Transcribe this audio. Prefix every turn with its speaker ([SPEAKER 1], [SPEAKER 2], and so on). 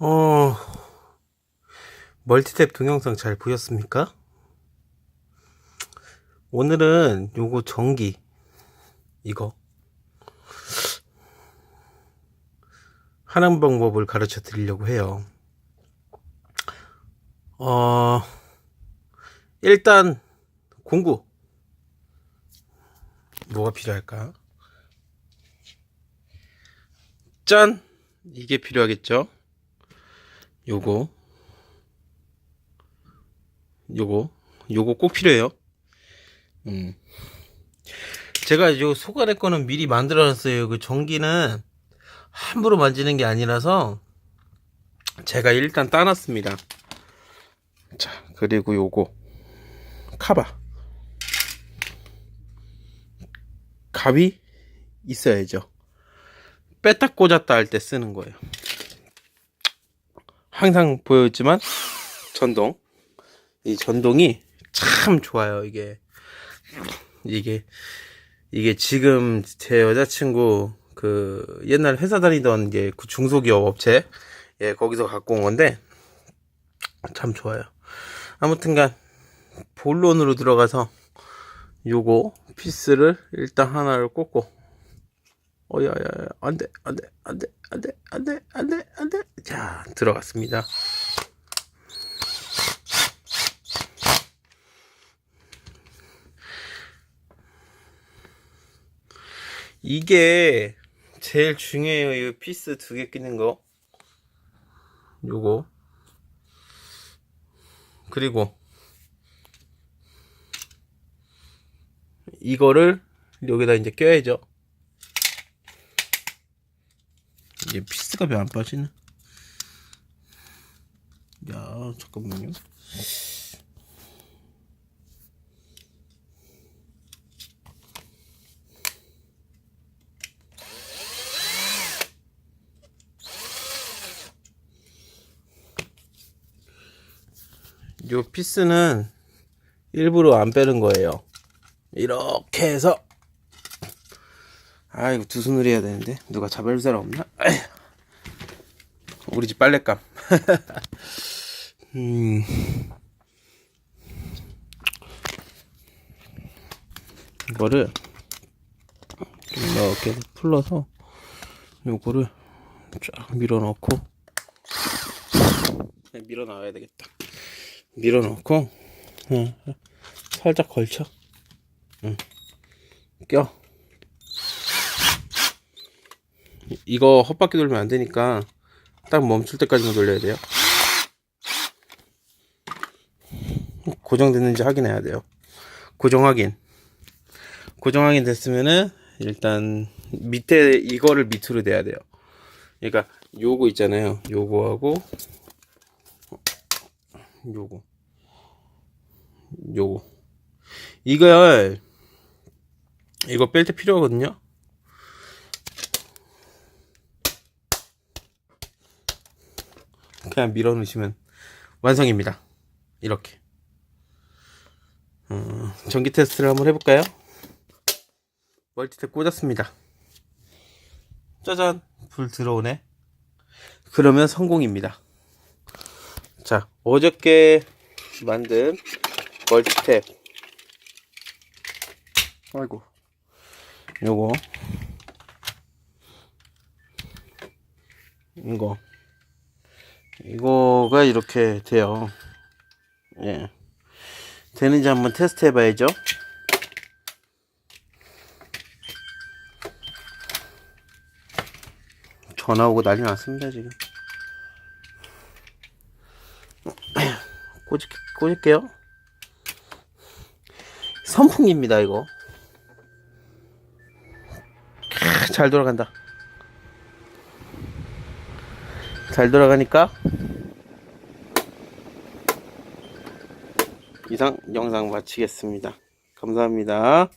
[SPEAKER 1] 어, 멀티탭 동영상 잘 보셨습니까? 오늘은 요거 전기, 이거. 하는 방법을 가르쳐 드리려고 해요. 어, 일단, 공구. 뭐가 필요할까? 짠! 이게 필요하겠죠? 요거. 요거. 요거 꼭 필요해요. 음. 제가 요 소가래 거는 미리 만들어 놨어요. 그 전기는 함부로 만지는 게 아니라서 제가 일단 따놨습니다. 자 그리고 요거. 카바. 갑이 있어야죠. 뺐다 꽂았다 할 때 쓰는 거예요 항상 보여있지만 전동. 이 전동이 참 좋아요. 이게 이게 이게 지금 제 여자친구 그 옛날 회사 다니던 게그 중소기업 업체 예 거기서 갖고 온 건데 참 좋아요. 아무튼간 본론으로 들어가서 요거 피스를 일단 하나를 꽂고 어야야 안돼 안돼 안돼 안돼 안돼 안돼 안돼 자 들어갔습니다. 이게 제일 중요해요. 이 피스 두 개 끼는 거. 요거. 그리고 이거를 여기다 이제 껴야죠. 이게 피스가 왜 안 빠지네? 야, 잠깐만요. 요 피스는 일부러 안 빼는 거예요. 이렇게 해서 아 이거 두 손으로 해야 되는데 누가 잡아줄 사람 없나? 우리 집 빨랫감 음. 이거를 좀 이렇게 풀러서 요거를 쫙 밀어 넣고 밀어 나와야 되겠다 밀어 넣고 응, 살짝 걸쳐 응. 껴 이거 헛바퀴 돌면 안 되니까 딱 멈출 때까지만 돌려야 돼요. 고정됐는지 확인해야 돼요. 고정 확인. 고정 확인 됐으면은 일단 밑에 이거를 밑으로 대야 돼요. 그러니까 요거 있잖아요. 요거하고 요거 요거 이걸 이거 뺄 때 필요하거든요. 그냥 밀어 넣으시면 완성입니다. 이렇게. 어, 전기 테스트를 한번 해볼까요? 멀티탭 꽂았습니다. 짜잔! 불 들어오네. 그러면 성공입니다. 자, 어저께 만든 멀티탭. 아이고. 요거. 이거. 이거가 이렇게 돼요. 예. 되는지 한번 테스트 해봐야죠. 전화 오고 난리 났습니다, 지금. 꽂을, 꽂을게요. 선풍기입니다, 이거. 캬, 잘 돌아간다. 잘 돌아가니까 이상 영상 마치겠습니다. 감사합니다.